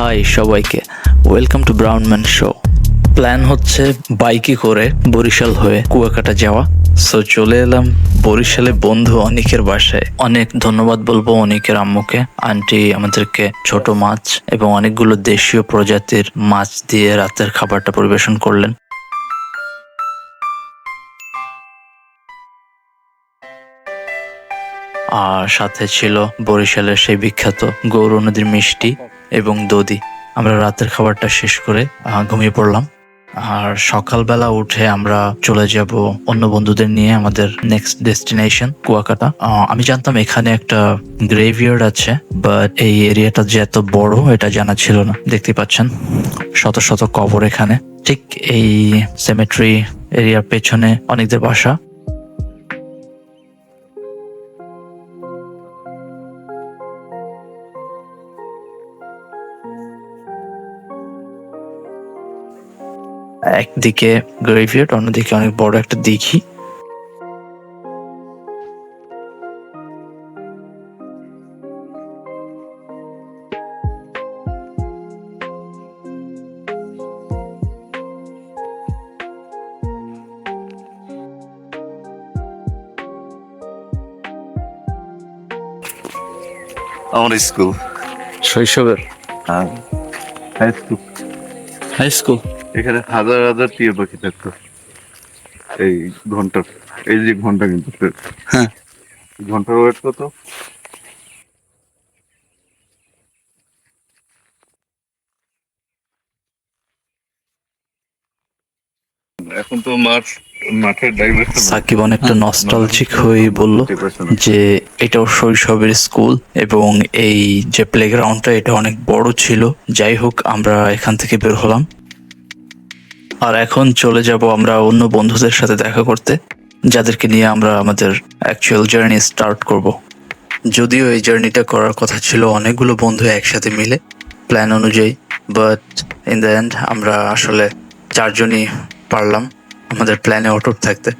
High সবাইকে welcome to brown man show plan হচ্ছে বাইকে করে বরিশাল হয়ে কুয়াকাটা যাওয়া। সো চলে এলাম বরিশালে বন্ধু অনিকের বাসায়। অনেক ধন্যবাদ বলব অনিকের আম্মুকে। আন্টি আমাদেরকে ছোট মাছ এবং অনেকগুলো দেশীয় প্রজাতির মাছ দিয়ে রাতের খাবারটা পরিবেশন করলেন। আর সাথে ছিল বরিশালের সেই বিখ্যাত গৌর নদীর মিষ্টি এবং দদি আমরা রাতের খাবারটা শেষ করে ঘুমিয়ে পড়লাম। আর সকালবেলা উঠে আমরা চলে যাব অন্য বন্ধুদের নিয়ে আমাদের নেক্সট ডেস্টিনেশন কুয়াকাটা। আমি জানতাম এখানে একটা গ্রেভিয়ার্ড আছে বাট এই এরিয়াটা যে এত বড়, এটা জানা ছিল না। দেখতে পাচ্ছেন, শত শত কবর এখানে। ঠিক এই সেমেট্রি এরিয়ার পেছনে অনেকদের বাসা। একদিকে গ্রেভিয়ার্ড অন্যদিকে অনেক বড় একটা দিঘি। আমার স্কুল শৈশবের? হ্যাঁ হাই স্কুল হাই স্কুল এখানে হাজার হাজার টিয়া পাখি থাকতো। এই ঘণ্টা এই যে ঘণ্টা কিন্তু। হ্যাঁ। ঘণ্টার ওয়েট কত? এখন তো মাঠ মাঠের ডাইভার্সন সাকিব অনেকটা নস্টালজিক হয়ে বলল যে এটাও শৈশবের স্কুল এবং এই যে প্লেগ্রাউন্ডটা এটা অনেক বড় ছিল। যাই হোক আমরা এখান থেকে বের হলাম। আর এখন চলে যাব আমরা অন্য বন্ধুদের সাথে দেখা করতে, যাদেরকে নিয়ে আমরা আমাদের অ্যাকচুয়াল জার্নি স্টার্ট করব। যদিও এই জার্নিটা করার কথা ছিল, অনেকগুলো বন্ধু একসাথে মিলে প্ল্যান অনুযায়ী বাট ইন দ্য এন্ড আমরা আসলে চারজনই পারলাম আমাদের প্ল্যানে অটুট থাকতে।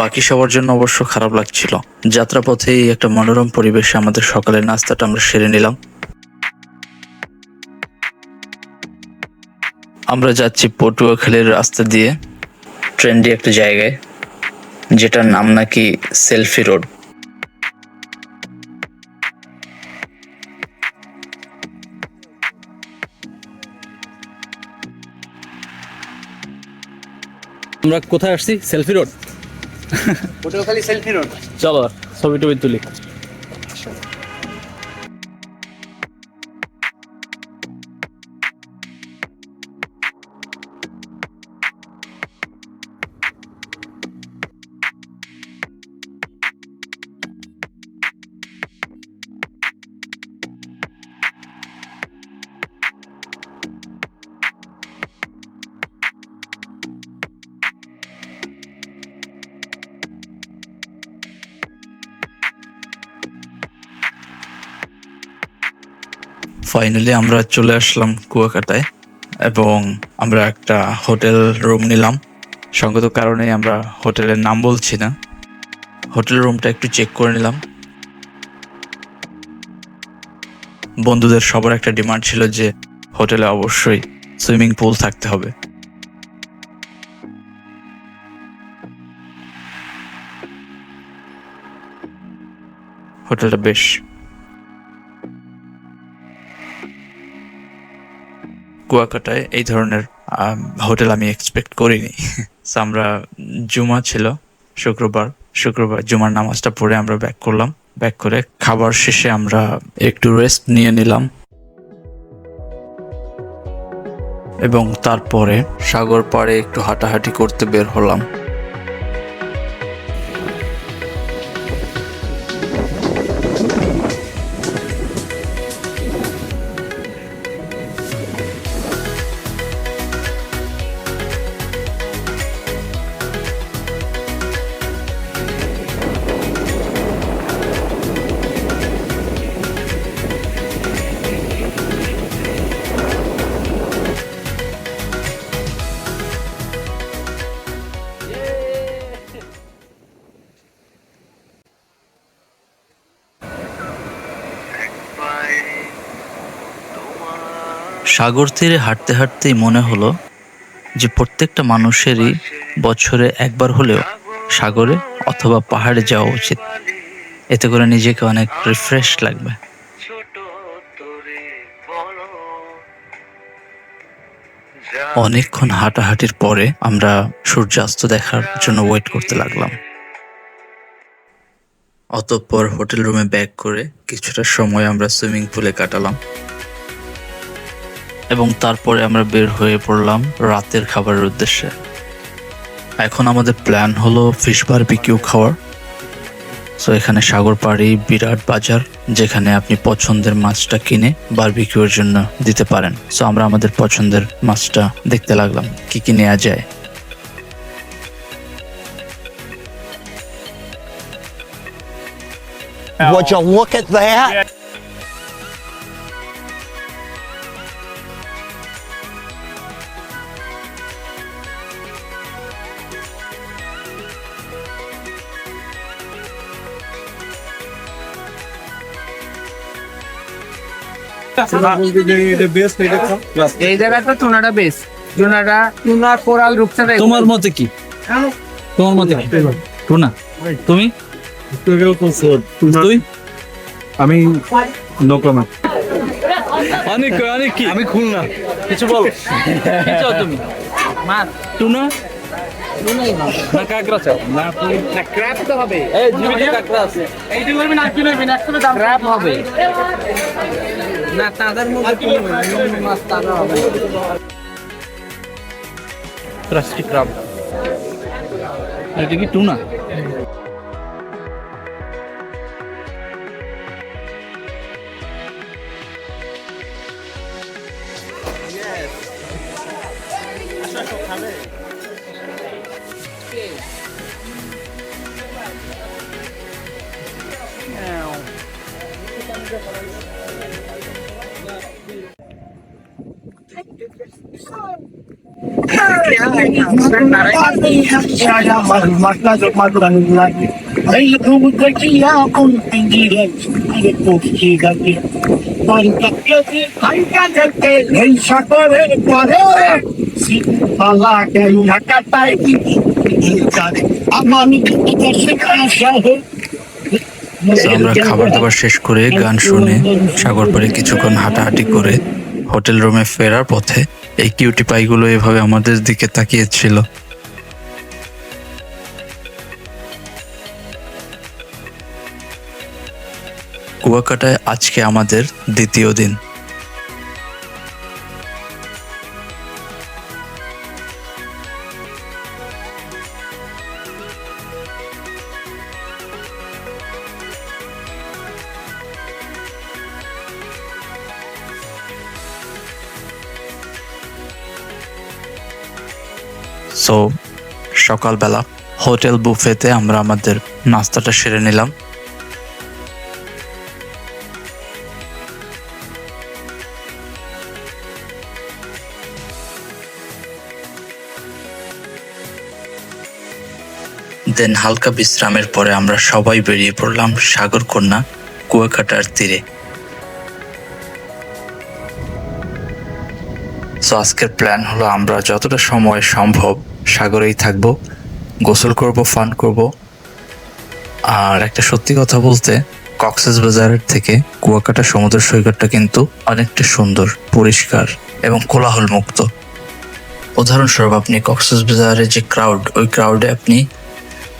বাকি সবার জন্য অবশ্য খারাপ লাগছিল। যাত্রাপথেই একটা মনোরম পরিবেশে আমাদের সকালের নাস্তাটা আমরা সেরে নিলাম। আমরা যাচ্ছি পটুয়াখালীর রাস্তা দিয়ে। ট্রেন্ডি একটা জায়গায় যেটার নাম নাকি সেলফি রোড। আমরা কোথায় আসছি? Selfie road? Patuakhali selfie road. চলো ছবি টবি তুলি। ফাইনালি আমরা চলে আসলাম কুয়াকাটায় এবং আমরা একটা হোটেল রুম নিলাম। সঙ্গত কারণে আমরা হোটেলের নাম বলছি না। হোটেল রুমটা একটু চেক করে নিলাম। বন্ধুদের সবার একটা ডিমান্ড ছিল যে হোটেলে অবশ্যই সুইমিং পুল থাকতে হবে। হোটেলটা বেশ কুয়াকাটায় এই ধরনের হোটেল আমি এক্সপেক্ট করিনি। আমরা জুমা ছিল, শুক্রবার শুক্রবার জুমার নামাজটা পড়ে আমরা ব্যাক করলাম। ব্যাক করে খাবার শেষে আমরা একটু রেস্ট নিয়ে নিলাম। এবং তারপরে সাগর পাড়ে একটু হাঁটাহাঁটি করতে বের হলাম। সাগর তীরে হাঁটতে হাঁটতেই মনে হলো যে প্রত্যেকটা মানুষেরই বছরে একবার হলেও সাগরে অথবা পাহাড়ে যাওয়া উচিত। এতে করে নিজেকে অনেক রিফ্রেশ লাগবে। অনেকক্ষণ হাঁটাহাঁটির পরে আমরা সূর্যাস্ত দেখার জন্য ওয়েট করতে লাগলাম। অতঃপর হোটেল রুমে ব্যাক করে কিছুটা সময় আমরা সুইমিং পুলে কাটালাম। এবং তারপরে আমরা বের হয়ে পড়লাম রাতের খাবারের উদ্দেশ্যে। এখন আমাদের প্ল্যান হলো ফিশ বারবিকিউ খাওয়ার। সো এখানে সাগর পাড়ি বিরাট বাজার, যেখানে আপনি পছন্দের মাছটা কিনে বারবিকিউর জন্য দিতে পারেন। সো আমরা আমাদের পছন্দের মাছটা দেখতে লাগলাম, কি কি নেওয়া যায়। Would you look at that? এই জায়গাটা টুনাটা বেশ টুনাটা টুনা কোরাল রূপসাটা তোমার মতে কি? তোমার মতে টুনা তুমি? তুই? আমি নো কমেন্ট অনেক অনেক কি? আমি খুলনা। কিছু বল। কি চাও তুমি? মাছ টুনা? না কাঁকড়া চাও? না না ক্র্যাব তো হবে। এই জীবিত কাঁকড়া আছে। এইটা করবি না কি করবি না? দাম ক্র্যাব হবে। না তাদের মধ্যে কি মাছ তাজা হবে ক্রাস্টি ক্রাব এটা কি টুনা তো আমরা খাবার দাবার শেষ করে গান শুনে সাগর পাড়ে কিছুক্ষণ হাঁটাহাঁটি করে হোটেল রুমে ফেরার পথে এই কিউটি পাইগুলো এভাবে আমাদের দিকে তাকিয়েছিল। কুয়াকাটায় আজকে আমাদের দ্বিতীয় দিন। সো সকালবেলা হোটেল বুফেতে আমরা আমাদের নাস্তাটা সেরে নিলাম। দেন হালকা বিশ্রামের পরে আমরা সবাই বেরিয়ে পড়লাম সাগরকন্যা কুয়াকাটার তীরে। সো আজকের প্ল্যান হলো আমরা যতটা সময় সম্ভব সাগরেই থাকব, গোসল করব, ফান করব। আর একটা সত্যি কথা বলতে, কক্সেস বাজারের থেকে কুয়াকাটা সমুদ্র সৈকতটা কিন্তু অনেকটা সুন্দর, পরিষ্কার এবং কোলাহল মুক্ত উদাহরণস্বরূপ আপনি কক্সেস বাজারের যে ক্রাউড ওই ক্রাউডে আপনি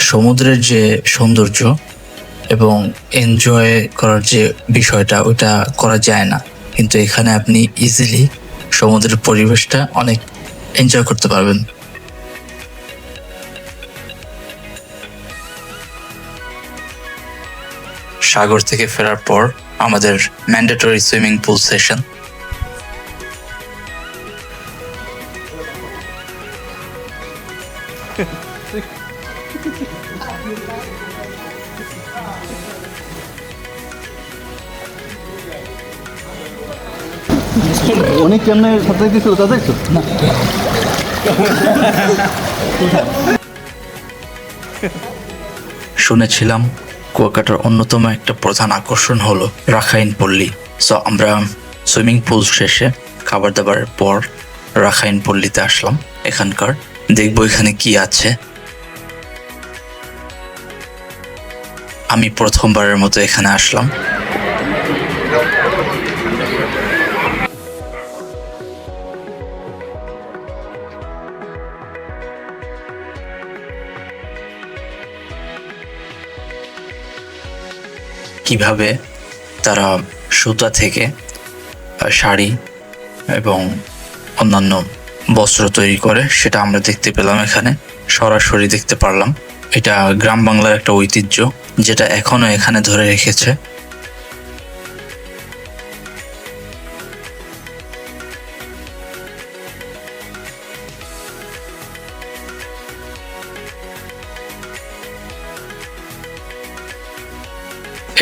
সমুদ্রের যে সৌন্দর্য এবং এনজয় করার যে বিষয়টা ওটা করা যায় না। কিন্তু এখানে আপনি ইজিলি সমুদ্রের পরিবেশটা অনেক এনজয় করতে পারবেন। সাগর থেকে ফেরার পর আমাদের ম্যান্ডেটরি সুইমিং পুল সেশন অনেক কেমনে সাথে কিছু তা দেখছ? না। শুনেছিলাম কুয়াকাটার অন্যতম একটা প্রধান আকর্ষণ হলো রাখাইন পল্লী। সো আমরা সুইমিং পুল শেষে খাবার দাবারের পর রাখাইন পল্লীতে আসলাম এখানকার। দেখব এখানে কি আছে। আমি প্রথমবারের মতো এখানে আসলাম। কীভাবে তারা সুতা থেকে শাড়ি এবং অন্যান্য বস্ত্র তৈরি করে, সেটা আমরা দেখতে পেলাম এখানে, সরাসরি দেখতে পারলাম। এটা গ্রাম বাংলার একটা ঐতিহ্য, যেটা এখনও এখানে ধরে রেখেছে।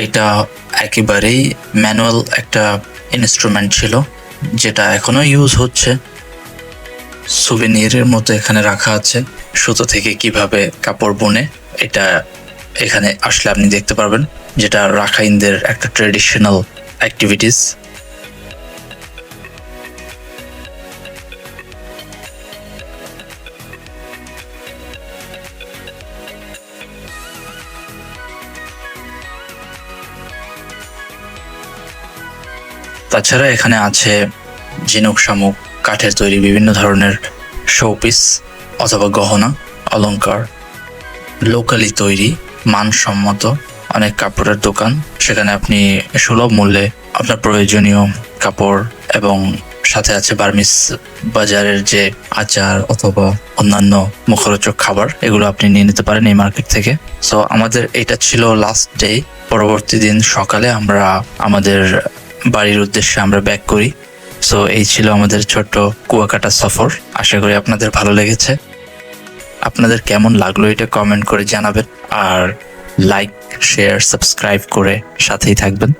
এটা একেবারেই ম্যানুয়াল একটা ইনস্ট্রুমেন্ট ছিল, যেটা এখনও ইউজ হচ্ছে। সুবিনিয়ারের মতো এখানে রাখা আছে, সুতো থেকে কীভাবে কাপড় বুনে, এটা এখানে আসলে আপনি দেখতে পারবেন, যেটা রাখাইনদের একটা ট্রেডিশনাল অ্যাক্টিভিটিস তাছাড়া এখানে আছে ঝিনুক শামুক, কাঠের তৈরি বিভিন্ন ধরনের শোপিস অথবা গহনা, অলংকার লোকালি তৈরি, মানসম্মত অনেক কাপড়ের দোকান। সেখানে আপনি সুলভ মূল্যে আপনার প্রয়োজনীয় কাপড় এবং সাথে আছে বার্মিস বাজারের যে আচার অথবা অন্যান্য মুখরোচক খাবার, এগুলো আপনি নিয়ে নিতে পারেন এই মার্কেট থেকে। সো আমাদের এটা ছিল লাস্ট ডে পরবর্তী দিন সকালে আমরা আমাদের বাড়ির উদ্দেশ্যে আমরা ব্যাক করি। সো এই ছিল আমাদের ছোট্ট কুয়াকাটা সফর। আশা করি আপনাদের ভালো লেগেছে। আপনাদের কেমন লাগল এটা কমেন্ট করে জানাবেন। আর লাইক শেয়ার সাবস্ক্রাইব করে সাথেই থাকবেন।